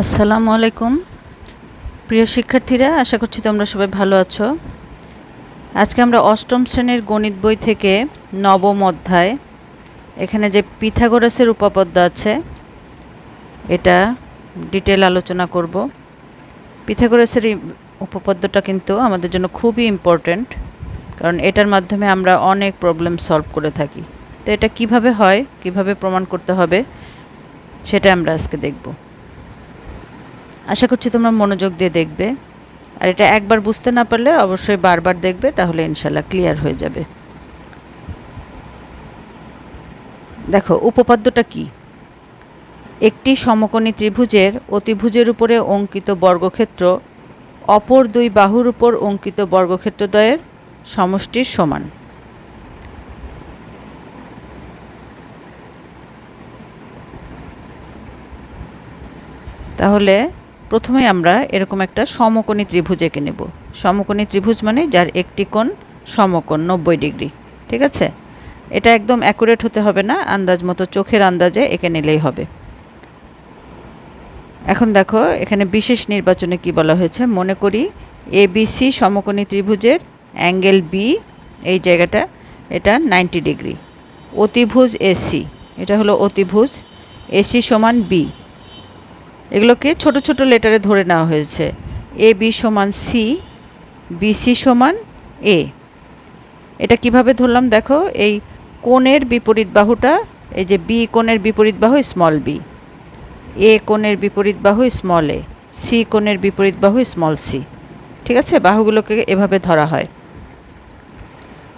আসসালামু আলাইকুম। প্রিয় শিক্ষার্থীরা, আশা করছি তোমরা সবাই ভালো আছো। আজকে আমরা অষ্টম শ্রেণির গণিত বই থেকে নবম অধ্যায়, এখানে যে পিথাগোরাসের উপপাদ্য আছে, এটা ডিটেল আলোচনা করব। পিথাগোরাসের উপপাদ্যটা কিন্তু আমাদের জন্য খুবই ইম্পর্ট্যান্ট কারণ এটার মাধ্যমে আমরা অনেক প্রবলেম সলভ করে থাকি। তো এটা কীভাবে হয়, কীভাবে প্রমাণ করতে হবে, সেটা আমরা আজকে দেখব। আশা করছি তোমরা মনোযোগ দিয়ে দেখবে। আর এটা একবার বুঝতে না পারলে অবশ্যই বারবার দেখবে, তাহলে ইনশাল্লাহ ক্লিয়ার হয়ে যাবে। দেখো, উপপাদ্যটা কি? একটি সমকোণী ত্রিভুজের অতিভুজের উপরে অঙ্কিত বর্গক্ষেত্র, অপর দুই বাহুর উপর অঙ্কিত বর্গক্ষেত্রদ্বয়ের সমষ্টির সমান। তাহলে প্রথমে আমরা এরকম একটা সমকোণী ত্রিভুজ এঁকে নেব। সমকোণী ত্রিভুজ মানে যার একটি কোণ সমকোণ, নব্বই ডিগ্রি, ঠিক আছে? এটা একদম অ্যাকুরেট হতে হবে না, আন্দাজ মতো চোখের আন্দাজে এঁকে নিলেই হবে। এখন দেখো, এখানে বিশেষ নির্বাচনে কি বলা হয়েছে? মনে করি এবিসি সমকোণী ত্রিভুজের অ্যাঙ্গেল বি এই জায়গাটা, এটা নাইনটি ডিগ্রি। অতিভুজ এসি এটা হলো অতিভুজ। এসি সমান বি এগুলোকে ছোট ছোট লেটারে ধরে নেওয়া হয়েছে। এ, বি সমান সি বিসি সমান এ। এটা কীভাবে ধরলাম দেখো? এই কোণের বিপরীত বাহুটা, এই যে বি কোণের বিপরীত বাহু স্মল বি এ কোণের বিপরীত বাহু স্মল এ সি কোণের বিপরীত বাহু স্মল সি ঠিক আছে? বাহুগুলোকে এভাবে ধরা হয়।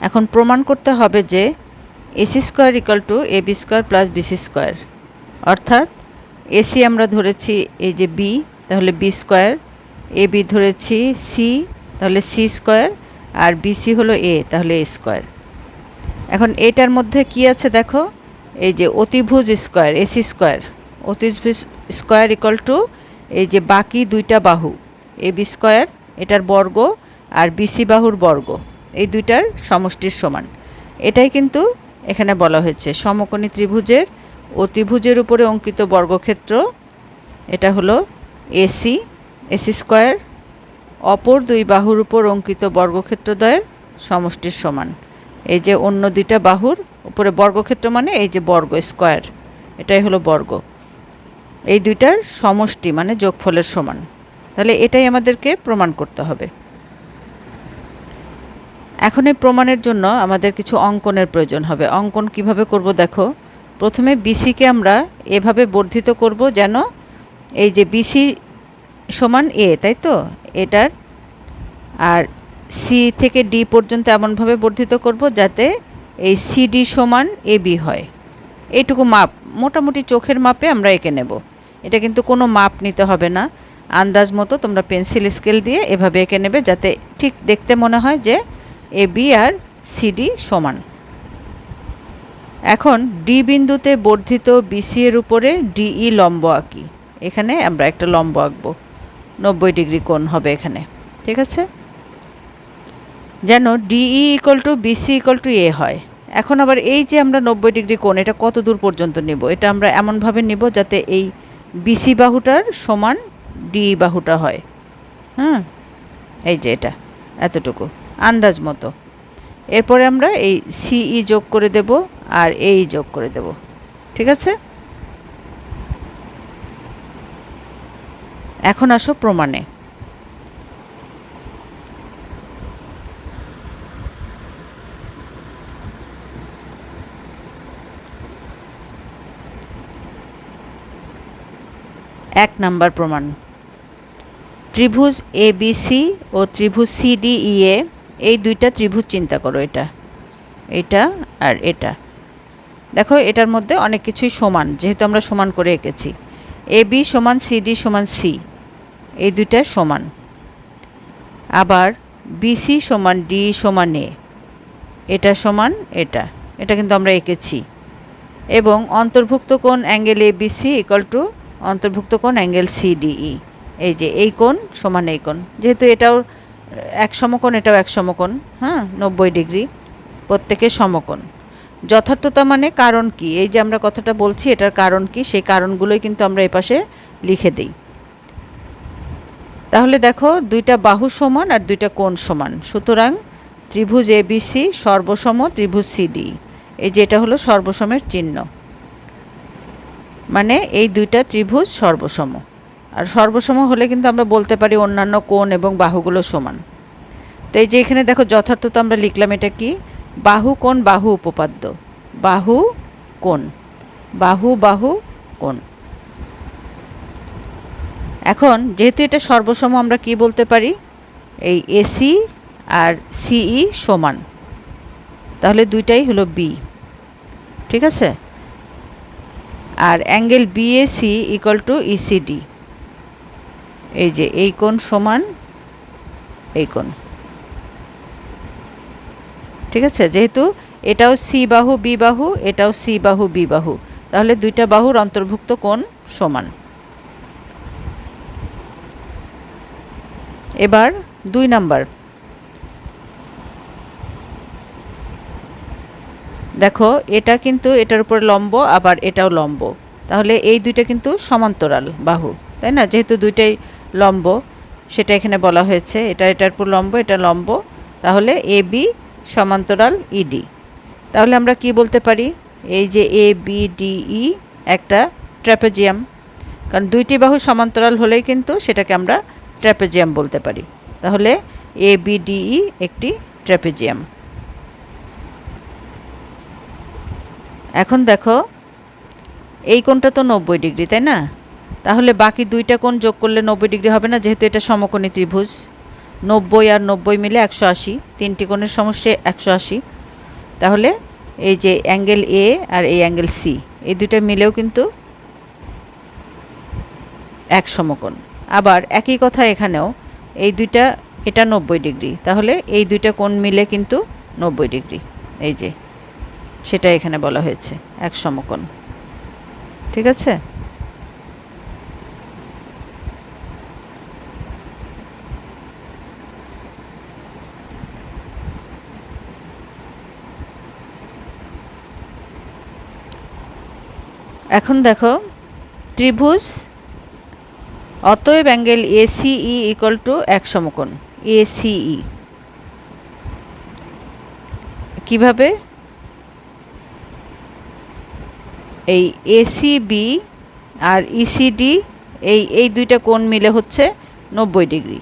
এখন প্রমাণ করতে হবে যে AC square equal to A B square plus BC square. অর্থাৎ এসি আমরা ধরেছি এই যে বি তাহলে বি স্কোয়ার এ বি ধরেছি সি তাহলে সি স্কোয়ার আর বিসি হলো এ তাহলে এ স্কোয়ার এখন এটার মধ্যে কি আছে দেখো? এই যে অতিভুজ স্কোয়ার এসি স্কোয়ার অতিভুজ স্কোয়ার ইকাল টু এই যে বাকি দুইটা বাহু এ বি স্কোয়ার এটার বর্গ, আর বিসি বাহুর বর্গ, এই দুইটার সমষ্টির সমান। এটাই কিন্তু এখানে বলা হয়েছে, সমকোণী ত্রিভুজের অতিভুজের উপরে অঙ্কিত বর্গক্ষেত্র, এটা হলো এসি এসি স্কোয়ার, অপর দুই বাহুর উপর অঙ্কিত বর্গক্ষেত্রদ্বয়ের সমষ্টির সমান। এই যে অন্য দুইটা বাহুর উপরে বর্গক্ষেত্র মানে এই যে বর্গ স্কোয়ার, এটাই হলো বর্গ। এই দুইটার সমষ্টি মানে যোগফলের সমান। তাহলে এটাই আমাদেরকে প্রমাণ করতে হবে। এখন এই প্রমাণের জন্য আমাদের কিছু অঙ্কনের প্রয়োজন হবে। অঙ্কন কীভাবে করব দেখো? প্রথমে বিসিকে আমরা এভাবে বর্ধিত করব যেন এই যে বিসি সমান এ তাই তো? এটার আর সি থেকে ডি পর্যন্ত এমনভাবে বর্ধিত করব যাতে এই সিডি সমান এ বি হয়। এইটুকু মাপ, মোটামুটি চোখের মাপে আমরা এঁকে নেব। এটা কিন্তু কোনো মাপ নিতে হবে না। আন্দাজ মতো তোমরা পেন্সিল স্কেল দিয়ে এভাবে এঁকে নেবে যাতে ঠিক দেখতে মনে হয় যে এ বি আর সিডি সমান। এখন ডি বিন্দুতে বর্ধিত বিসি এর উপরে ডিই লম্ব আঁকি। এখানে আমরা একটা লম্ব আঁকবো। নব্বই ডিগ্রি কোণ হবে এখানে। ঠিক আছে? যেন DE equal to BC equal to A হয়। এখন আবার এই যে আমরা নব্বই ডিগ্রি কোণ, এটা কত দূর পর্যন্ত নেব? এটা আমরা এমনভাবে নেব যাতে এই বিসি বাহুটার সমান ডি বাহুটা হয়। হুম? এই যে এটা, এতটুকু। আন্দাজ মতো। এরপরে আমরা এই সিই যোগ করে দেব আর এই যোগ করে দেব। ঠিক আছে? এখন আসো প্রমাণে। এক নাম্বার প্রমাণ। ত্রিভুজ এ বি সি ও ত্রিভুজ সি ডি ই এ এই দুইটা ত্রিভুজ চিন্তা করো এটা এটা আর এটা। দেখো, এটার মধ্যে অনেক কিছুই সমান, যেহেতু আমরা সমান করে এঁকেছি। এ বি সমান সি ডি সমান সি, এই দুইটা সমান। আবার বিসি সমান ডি সমান এ, এটা সমান এটা এটা কিন্তু আমরা এঁকেছি। এবং অন্তর্ভুক্ত কোণ angle A BC equal to অন্তর্ভুক্ত কোণ অ্যাঙ্গেল সি ডিই এই যে এই কোণ সমান এই কোণ। যেহেতু এটাও এক সমকোণ, এটাও এক সমকোণ হ্যাঁ নব্বই ডিগ্রি, প্রত্যেকের সমকোণ। যথার্থতা মানে কারণ কি? এই যে আমরা কথাটা বলছি, এটার কারণ কি? সেই কারণগুলোই কিন্তু আমরা এপাশে লিখে দিই। তাহলে দেখো, দুইটা বাহু সমান আর দুইটা কোণ সমান। সুতরাং ত্রিভুজ এবিসি সর্বসম ত্রিভুজ সিডি এই যে এটা হলো সর্বসমের চিহ্ন। মানে এই দুইটা ত্রিভুজ সর্বসম। আর সর্বসম হলে কিন্তু আমরা বলতে পারি অন্যান্য কোণ এবং বাহুগুলো সমান। তো এই যে এখানে দেখো যথার্থ তো আমরা লিখলাম এটা কি? বাহু কোণ, বাহু উপপাদ্য। বাহু কোণ। বাহু বাহু কোণ। এখন যেহেতু এটা সর্বসম আমরা কি বলতে পারি? এই এসি আর সিই সমান। তাহলে দুইটাই হলো বি ঠিক আছে? আর angle BAC equal to ECD এই যে, এই কোণ সমান এই কোণ। ঠিক আছে? যেহেতু এটাও সি বাহু বি বাহু, এটাও সি বাহু বি বাহু। তাহলে দুইটা বাহুর অন্তর্ভুক্ত কোণ সমান। এবার দুই নাম্বার। দেখো, এটা কিন্তু এটার উপর লম্ব, আবার এটাও লম্ব। তাহলে এই দুইটা কিন্তু সমান্তরাল বাহু, তাই না? যেহেতু দুইটাই লম্ব, সেটা এখানে বলা হয়েছে। এটা এটার উপর লম্ব, এটা লম্ব। তাহলে এ বি সমান্তরাল ইডি তাহলে আমরা কি বলতে পারি? এই যে এ বি ডি ই একটা ট্র্যাপেজিয়াম। কারণ দুইটি বাহু সমান্তরাল হলেই কিন্তু সেটাকে আমরা ট্র্যাপেজিয়াম বলতে পারি। তাহলে এ বি ডি ই একটি ট্র্যাপেজিয়াম। এখন দেখো, এই কোণটা তো নব্বই ডিগ্রি, তাই না? তাহলে বাকি দুইটা কোণ যোগ করলে নব্বই ডিগ্রি হবে না, যেহেতু এটা সমকোণী ত্রিভুজ। নব্বই আর নব্বই মিলে একশো আশি, তিনটি কোণের সমস্যা একশো আশি। তাহলে এই যে অ্যাঙ্গেল এ আর এই অ্যাঙ্গেল সি এই দুইটা মিলেও কিন্তু এক সমকোণ। আবার একই কথা এখানেও, এই দুইটা, এটা নব্বই ডিগ্রি, তাহলে এই দুইটা কোণ মিলে কিন্তু নব্বই ডিগ্রি। এই যে, সেটা এখানে বলা হয়েছে, এক সমকোণ। ঠিক আছে? এখন দেখো, ত্রিভুজ, অতএব অ্যাঙ্গেল এসিই ইকুয়াল টু এক সমকোণ এসিই কীভাবে? এই এসিবি আর ইসিডি এই এই দুইটা কোণ মিলে হচ্ছে নব্বই ডিগ্রি।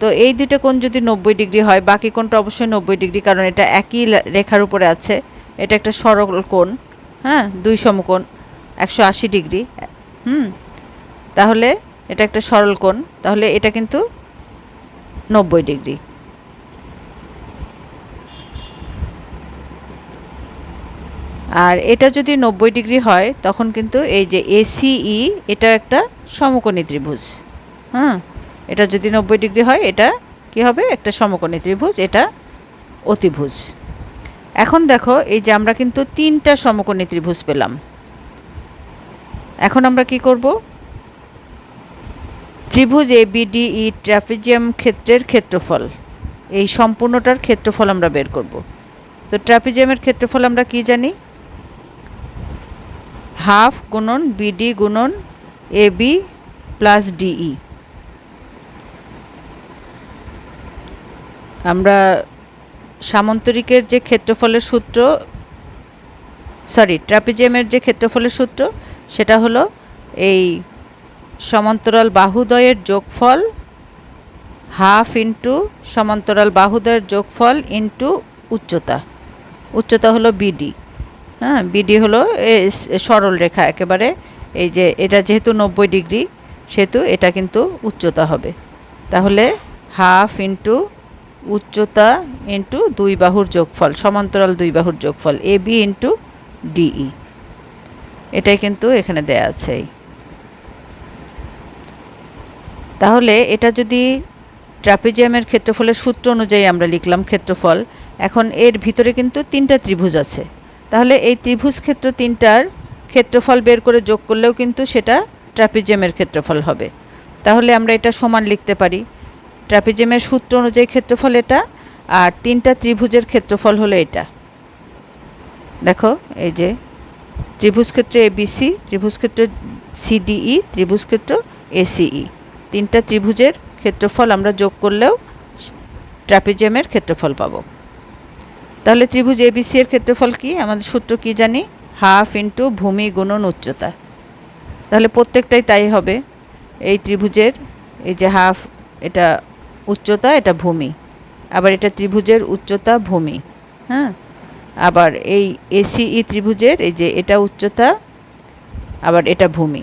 তো এই দুইটা কোণ যদি নব্বই ডিগ্রি হয়, বাকি কোণটা অবশ্যই নব্বই ডিগ্রি, কারণ এটা একই রেখার উপরে আছে। এটা একটা সরল কোণ হ্যাঁ? দুই সমকোণ। একশো আশি ডিগ্রি। হুম। তাহলে এটা একটা সরল কোণ। তাহলে এটা কিন্তু নব্বই ডিগ্রি। আর এটা যদি নব্বই ডিগ্রি হয় তখন কিন্তু এই যে এসিই এটা একটা সমকোণী ত্রিভুজ। হ্যাঁ এটা যদি নব্বই ডিগ্রি হয় এটা কি হবে? একটা সমকোণী ত্রিভুজ এটা অতিভুজ। এখন দেখো এই যে আমরা কিন্তু তিনটা সমকোণী ত্রিভুজ পেলাম। এখন আমরা কি করব? ত্রিভুজ এ বিডিই ট্রাপিজিয়াম ক্ষেত্রের ক্ষেত্রফল। এই সম্পূর্ণটার ক্ষেত্রফল আমরা বের করব। তো ট্রাপিজিয়ামের ক্ষেত্রফল আমরা কি জানি? হাফ গুণন বিডি গুণন এ বি প্লাস ডিই আমরা সামন্তরিকের যে ক্ষেত্রফলের সূত্র সরি ট্রাপিজিয়ামের যে ক্ষেত্রফলের সূত্র সেটা হলো এই সমান্তরাল বাহুদয়ের যোগফল হাফ ইন্টু সমান্তরাল বাহুদয়ের যোগফল ইন্টু উচ্চতা। উচ্চতা হলো বিডি। হ্যাঁ বিডি হলো সরল রেখা একেবারে। এই যে এটা যেহেতু নব্বই ডিগ্রি, সেহেতু এটা কিন্তু উচ্চতা হবে। তাহলে হাফ ইন্টু উচ্চতা ইন্টু দুই বাহুর যোগফল, সমান্তরাল দুই বাহুর যোগফল, এ বি ইন্টু ডিই এটাই কিন্তু এখানে দেয়া আছে। তাহলে এটা যদি ট্রাপিজিয়ামের ক্ষেত্রফলের সূত্র অনুযায়ী আমরা লিখলাম ক্ষেত্রফল, এখন এর ভিতরে কিন্তু তিনটা ত্রিভুজ আছে। তাহলে এই ত্রিভুজ ক্ষেত্র তিনটার ক্ষেত্রফল বের করে যোগ করলেও কিন্তু সেটা ট্রাপিজিয়ামের ক্ষেত্রফল হবে। তাহলে আমরা এটা সমান লিখতে পারি। ট্রাপিজিয়ামের সূত্র অনুযায়ী ক্ষেত্রফল এটা, আর তিনটা ত্রিভুজের ক্ষেত্রফল হলো এটা। দেখো, এই যে ত্রিভুজ ক্ষেত্র এবিসি ত্রিভুজ ক্ষেত্র সিডিই ত্রিভুজ ক্ষেত্র এসিই তিনটা ত্রিভুজের ক্ষেত্রফল আমরা যোগ করলেও ট্রাপিজিয়ামের ক্ষেত্রফল পাব। তাহলে ত্রিভুজ এবিসি এর ক্ষেত্রফল কি? আমাদের সূত্র কি জানি? হাফ ইন্টু ভূমি গুণন উচ্চতা। তাহলে প্রত্যেকটাই তাই হবে। এই ত্রিভুজের, এই যে হাফ, এটা উচ্চতা, এটা ভূমি। আবার এটা ত্রিভুজের উচ্চতা ভূমি হ্যাঁ? আবার এই এসিই ত্রিভুজের, এই যে এটা উচ্চতা, আবার এটা ভূমি।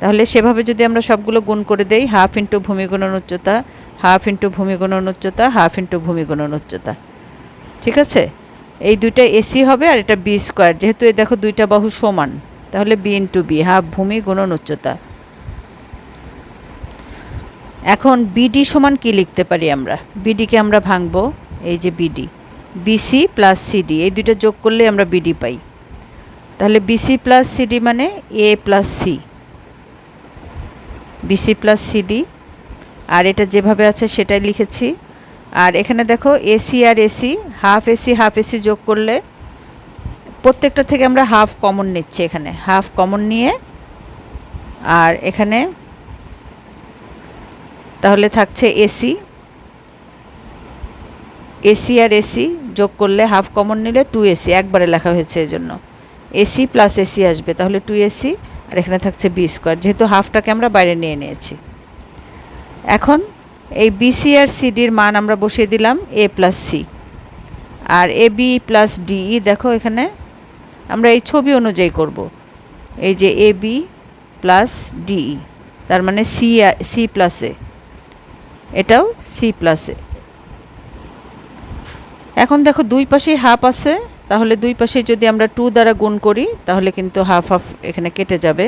তাহলে সেভাবে যদি আমরা সবগুলো গুণ করে দেই, হাফ ইন্টু ভূমি গুণন উচ্চতা, হাফ ইন্টু ভূমি গুণন উচ্চতা, হাফ ইন্টু ভূমি গুণন উচ্চতা। ঠিক আছে? এই দুইটা এসি হবে আর এটা বি স্কোয়ার। যেহেতু এই দেখো দুইটা বাহু সমান, তাহলে বি ইন্টু বি, হাফ ভূমি গুণন উচ্চতা। এখন বিডি সমান কি লিখতে পারি আমরা? বিডিকে আমরা ভাঙবো, এই যে বিডি। বিসি প্লাস সিডি এই দুইটা যোগ করলে আমরা বিডি পাই। তাহলে বিসি প্লাস সিডি মানে A plus C BC plus CD আর এটা যেভাবে আছে সেটাই লিখেছি। আর এখানে দেখো এসি আর AC half AC half AC যোগ করলে প্রত্যেকটা থেকে আমরা হাফ কমন নিচ্ছি এখানে। হাফ কমন নিয়ে, আর এখানে তাহলে থাকছে এসি এসি আর এসি যোগ করলে হাফ কমন নিলে টু এসি একবারে লেখা হয়েছে এই জন্য এসি প্লাস এসি আসবে, তাহলে টু এসি আর এখানে থাকছে বি স্কোয়ার যেহেতু হাফটাকে আমরা বাইরে নিয়ে নিয়েছি। এখন এই বিসি আর সিডির মান আমরা বসিয়ে দিলাম এ প্লাস সি আর এ বি প্লাস ডিই দেখো এখানে, আমরা এই ছবি অনুযায়ী করব। এই যে এ বি প্লাস ডিই তার মানে সি সি প্লাস এ এটাও সি প্লাস এ এখন দেখো দুই পাশেই হাফ আছে, তাহলে দুই পাশে যদি আমরা টু দ্বারা গুণ করি, তাহলে কিন্তু হাফ হাফ এখানে কেটে যাবে,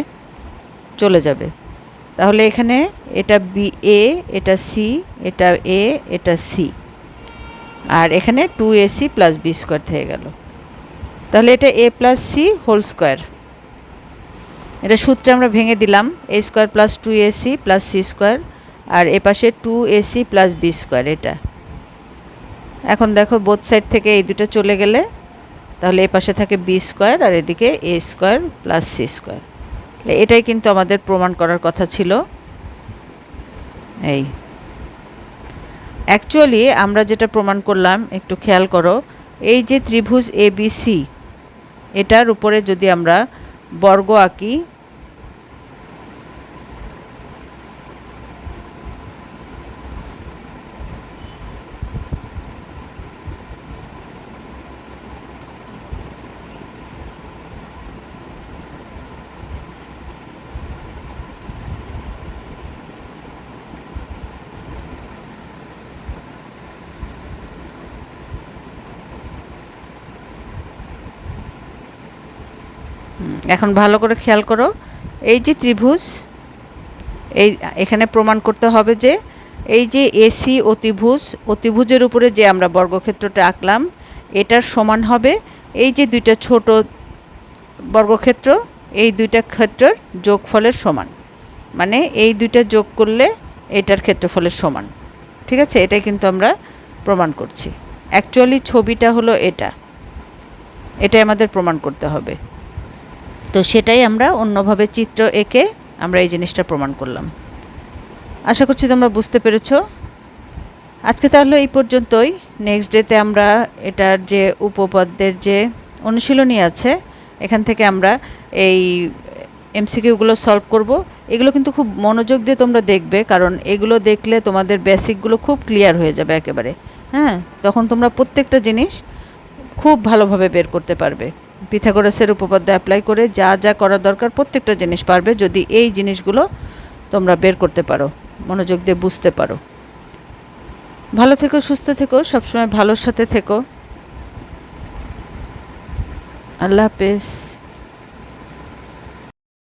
চলে যাবে। তাহলে এখানে এটা বি এ এটা সি এটা এ এটা সি আর এখানে two A C plus B square থেকে গেল। তাহলে এটা A plus C whole square এটা সূত্রে আমরা ভেঙে দিলাম A square plus two A C plus C square আর এ পাশে two A C plus B square এটা। এখন দেখো বোথ সাইড থেকে এই দুটো চলে গেলে, তাহলে এ পাশে থাকে বি স্কোয়ার আর এদিকে A square plus C square এটাই কিন্তু আমাদের প্রমাণ করার কথা ছিল। এই। অ্যাকচুয়ালি আমরা যেটা প্রমাণ করলাম, একটু খেয়াল করো, এই যে ত্রিভুজ এ বি সি এটার উপরে যদি আমরা বর্গ আঁকি এখন ভালো করে খেয়াল করো। এই যে ত্রিভুজ, এই, এখানে প্রমাণ করতে হবে যে এই যে এসি অতিভুজ অতিভুজের উপরে যে আমরা বর্গক্ষেত্রটা আঁকলাম, এটার সমান হবে এই যে দুইটা ছোট বর্গক্ষেত্র, এই দুইটা ক্ষেত্রের যোগফলের সমান। মানে এই দুইটা যোগ করলে এটার ক্ষেত্রফলের সমান। ঠিক আছে? এটাই কিন্তু আমরা প্রমাণ করছি। অ্যাকচুয়ালি ছবিটা হলো এটা। এটাই আমাদের প্রমাণ করতে হবে। তো সেটাই আমরা অন্যভাবে চিত্র এঁকে আমরা এই জিনিসটা প্রমাণ করলাম। আশা করছি তোমরা বুঝতে পেরেছ। আজকে তাহলে এই পর্যন্তই। নেক্সট ডেতে আমরা এটার যে উপপাদ্যের যে অনুশীলনী আছে, এখান থেকে আমরা এই এমসিকিউগুলো সলভ করব। এগুলো কিন্তু খুব মনোযোগ দিয়ে তোমরা দেখবে, কারণ এগুলো দেখলে তোমাদের বেসিকগুলো খুব ক্লিয়ার হয়ে যাবে একেবারে। হ্যাঁ? তখন তোমরা প্রত্যেকটা জিনিস খুব ভালোভাবে বের করতে পারবে। পিথাগোরাসের উপপাদ্য অ্যাপ্লাই করে যা যা করা দরকার প্রত্যেকটা জিনিস পারবে যদি এই জিনিসগুলো তোমরা বের করতে পারো, মনোযোগ দিয়ে বুঝতে পারো। ভালো থেকো, সুস্থ থেকো, সবসময় ভালোর সাথে থেকো। আল্লাহ হাফেজ।